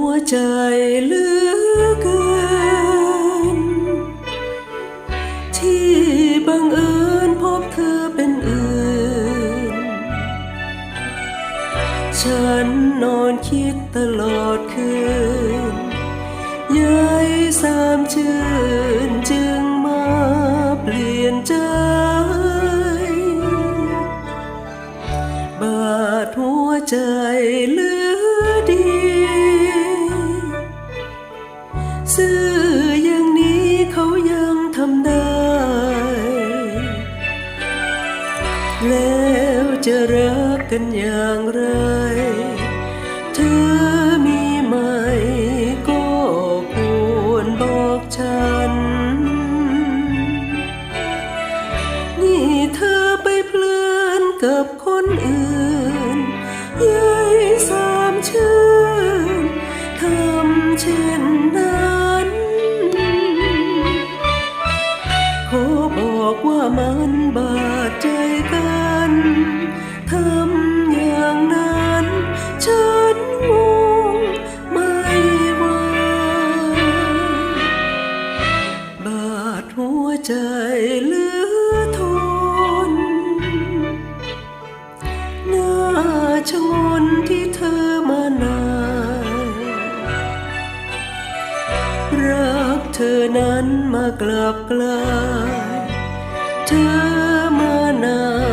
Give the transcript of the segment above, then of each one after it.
หัวใจเลือเกิน ที่บังเอิญพบเธอเป็นอื่น ฉันนอนคิดตลอดคืนยายสามชื่นจึงมาเปลี่ยนใจบาดหัวใจเลือ แล้วจะรักกันอย่างไร เธอมีไหมก็ควรบอกฉัน นี่เธอไปเพลินกับคนอื่นยายสามชื่นทำเช่นนั้นขอบอกว่ามันบาดใจกัน ทำอย่างนั้น ฉันงงไม่ไหวบาดหัวใจเหลือทนหน้าชะงนที่เธอมานานรักเธอนั้นมากลับกลายเธอมานาย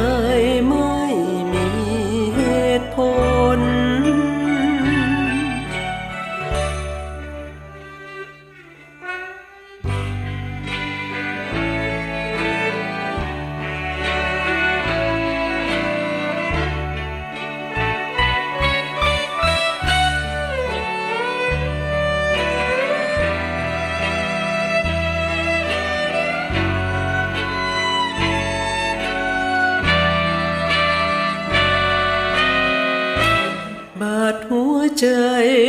ใจ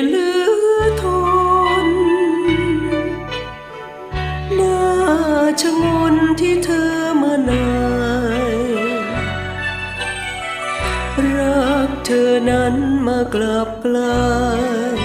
เหลือทนหน้าชะงนที่เธอมานายรักเธอนั้นมากลับกลาย